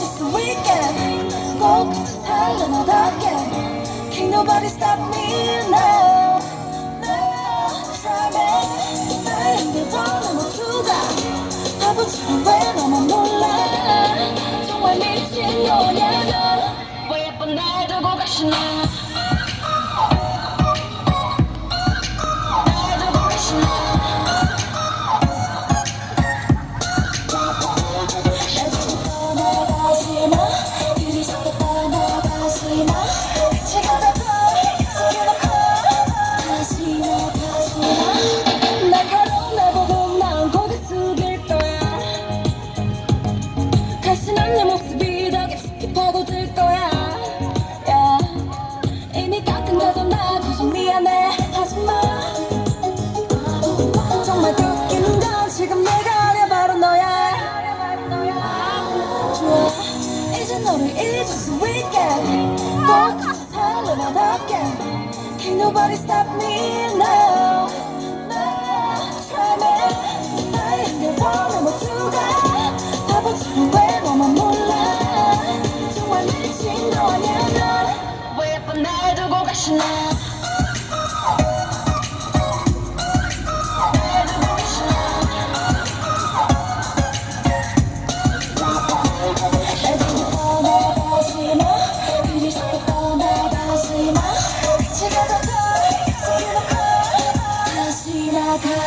just a weekend. Go to another again. Can't nobody stop me now. Can't nobody stop me now. Try me, 나의 내 원의 모두가 바보처럼 왜 너만 몰라? 정말 미친 거 아니야 넌왜 밤날 두고 가시나?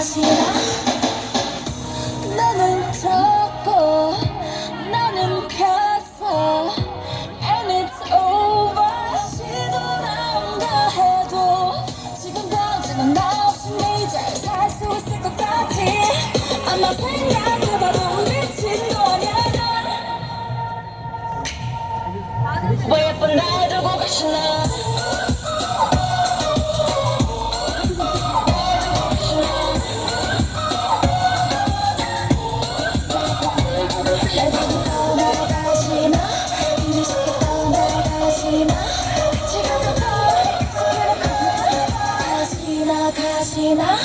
será? 다시나?